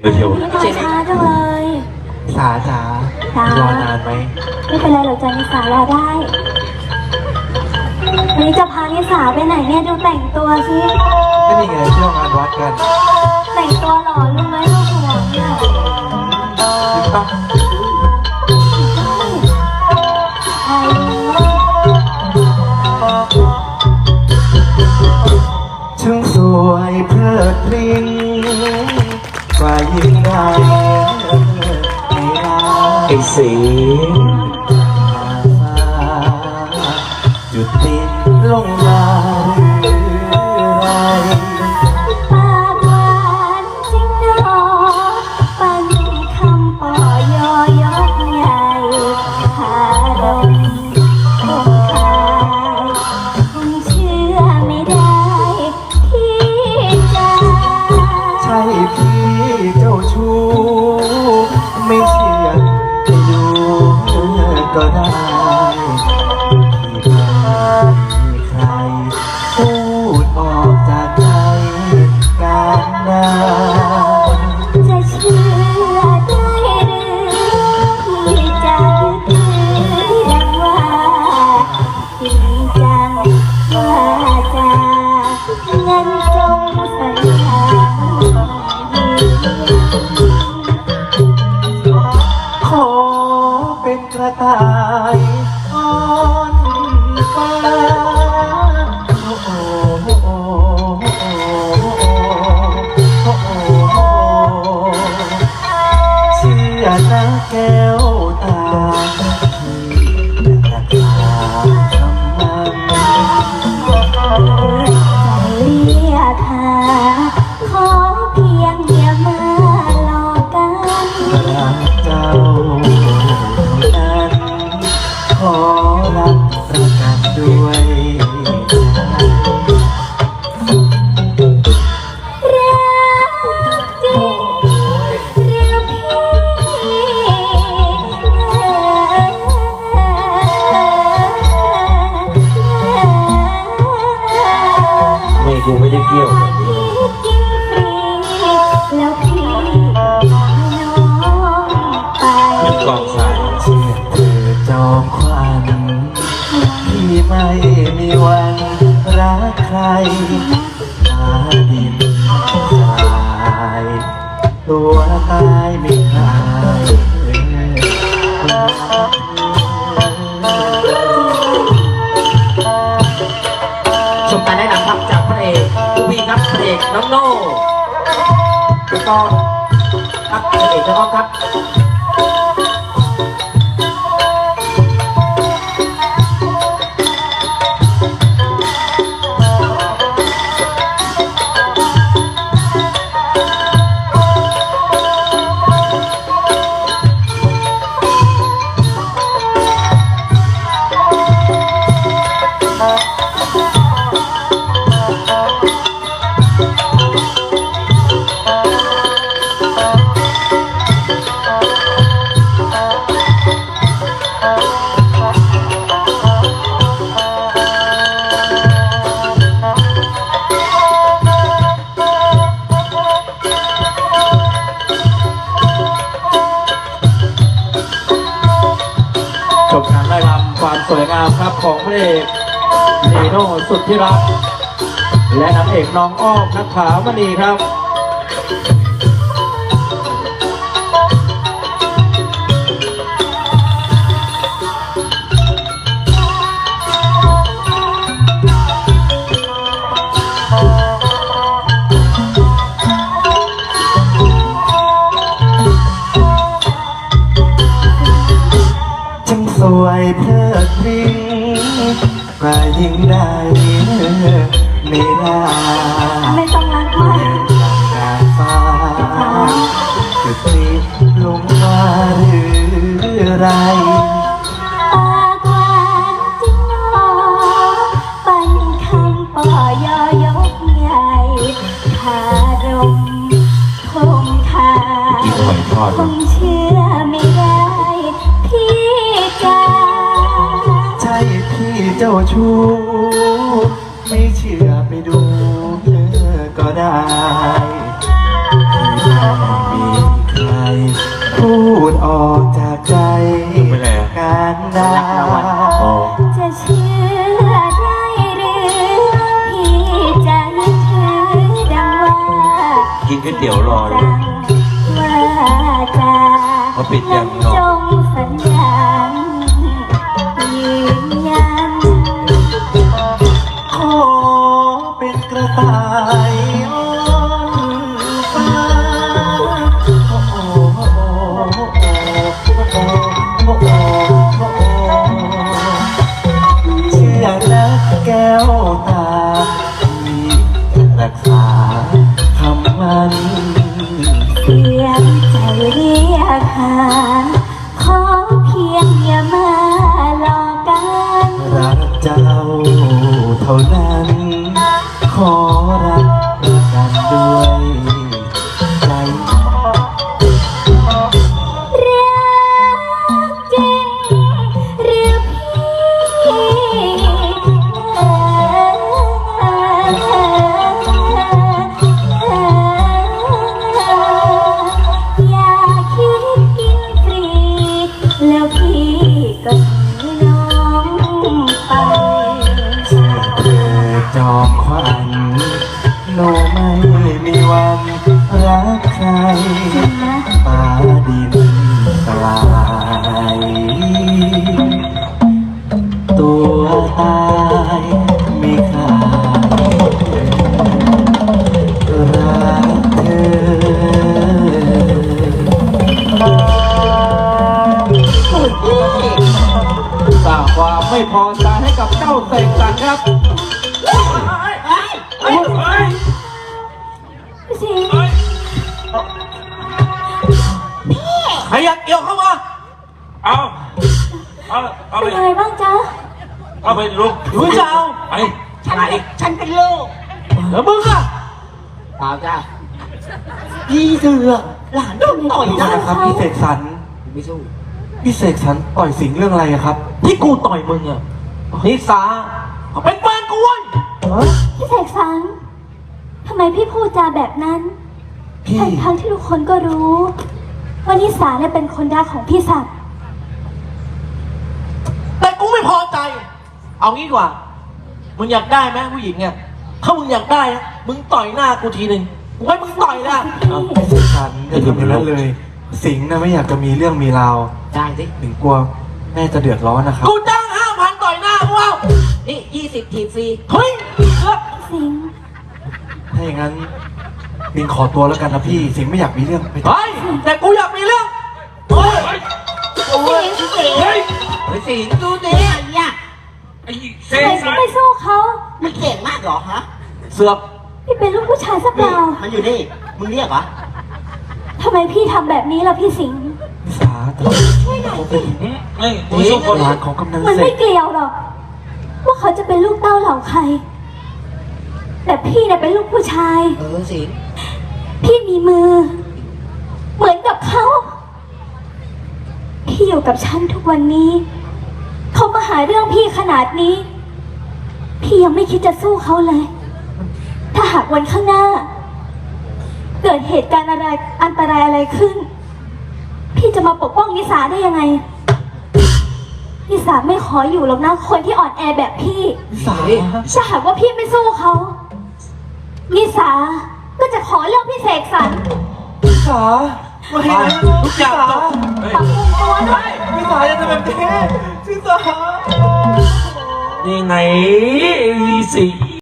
เลยเชียวไม่ต้องช้าจังเลยสาจ๋าจ๋ารอนานไหมไม่เป็นไรหรอกจ้านิสารอได้วันนี้จะพานิสาไปไหนเนี่ยดูแต่งตัวสิก็นี่ไงเที่ยวงานวัดกันแต่งตัวหล่อรู้ไหมลูกหัวเนี่ยจริงปะใช่ถึงสวยเพลิดเพลินกว่า ยิ่งใดไม่ได้ไอ้สีจุดติดลง งั้ ไม่กูไม่ได้เกี่ยวแบบนี้กินฟรีแล้วพี่น้องไปเป็นกองสายเชื่อเธอจอมควันที่ไม่มีวันรักใครมาดิ เอกน้องโน่แล้วก็ครับพระเอกน้องครับ สวยงามครับของพระเอกนีโน่สุดที่รัก และนางเอกน้องอ้อมนักขามณีครับ สวยเพลิดเพลินกว่ายิ่งได้ไม่ลาไม่ต้องรักมากกาฟ้าจุดนี้ลงมาหรือไร เจ้าชู้ไม่เชื่อไปดูก็ได้ที่ไม่มีพูดออกจากใจไปไหนอะการดาอ๋อจะเชื่อได้หรือพี่จะยึดถือดังว่ากินก๋วยเตี๋ยวรอเลยว่าจะเขาปิดยังเนอะาย ตัวตายไม่ขาดรักเธอสร้างความไม่พอใจให้กับเจ้าเสกสรรครับสิใครอยากเกี่ยวเข้ามาเอา เอา เอาเป็ไปนไงบ้างจ๊ะ เอาไปลุกรู้เจ้าไปฉันฉันเป็นลูกแล้วมึงอะเปล่าจ้าพี่เสือหลานโดนต่อยขอโทษนะนะครับพี่เสกสรรไม่สู้พี่เสกสรรต่อยสิงห์เรื่องอะไรอะครับ ที่กูต่อยมึงอะนิสาเขาเป็นแฟนกูเว้ยพี่เสกสรรทำไมพี่พูดจาแบบนั้นพี่ทั้งทั้งๆที่ทุกคนก็รู้ว่านิสาเนี่ยเป็นคนรักของพี่ศักดิ์แต่กูไม่พอใจ เอางี้ดีกว่า มึงอยากได้ไหมผู้หญิงเนี่ยถ้ามึงอยากได้นะมึงต่อยหน้ากูทีหนึ่งกูให้มึงต่อยนะพี่เสกสรรอย่าทำอย่างนั้นเลย สิงห์นะไม่อยากจะมีเรื่องมีราวได้สิถึงกลัวแม่จะเดือดร้อนนะครับกูจ้างห้าพันต่อยหน้ากูเอานี่ยี่สิบทีฟรีเฮ้ยเลิกสิงห์ถ้าอย่างนั้นบินขอตัวแล้วกันนะพี่ สิงห์ไม่อยากมีเรื่องไปเฮ้ยแต่กูอยากมีเรื่องเฮ้ยสิงห์สิงห์เฮ้ยไปสิดูดิเนี่ย ไอ้เซทำไมนพี่ไม่สู้เขามันเก่งมากเหรอฮะ เสือกพี่เป็นลูกผู้ชายสักเปนี่ล่ามันอยู่นี่ มึงเรียกเหรอทำไมพี่ทำแบบนี้ล่ะพี่สิงห์พิสาแต่เขาเป็นเฮ้ยมึงสู้คนหลานของกำนันมันเสไม่กเกี่ยวหรอกว่าเขาจะเป็นลูกเต้าเหล่าใคร แต่พี่เนี่ยเป็นลูกผู้ชาย เออสิพี่มีมือ เหมือนกับเขา พี่อยู่กับฉันทุกวันนี้เขามาหาเรื่องพี่ขนาดนี้ พี่ยังไม่คิดจะสู้เขาเลย ถ้าหากวันข้างหน้า เกิดเหตุการณ์อะไรอันตรายอะไรขึ้น พี่จะมาปกป้องนิสาได้ยังไง นิสาไม่ขออยู่หรอกนะคนที่อ่อนแอแบบพี่พิสาถ้าหากว่าพี่ไม่สู้เขานิสาก็จะขอเรื่องพี่เสกสรรพิสา ไม่ให้นะทุกอย่างจบปรับปรุงตัวด้วยพิสาจะทำแบบนี้พิสานี่ไงสิงห์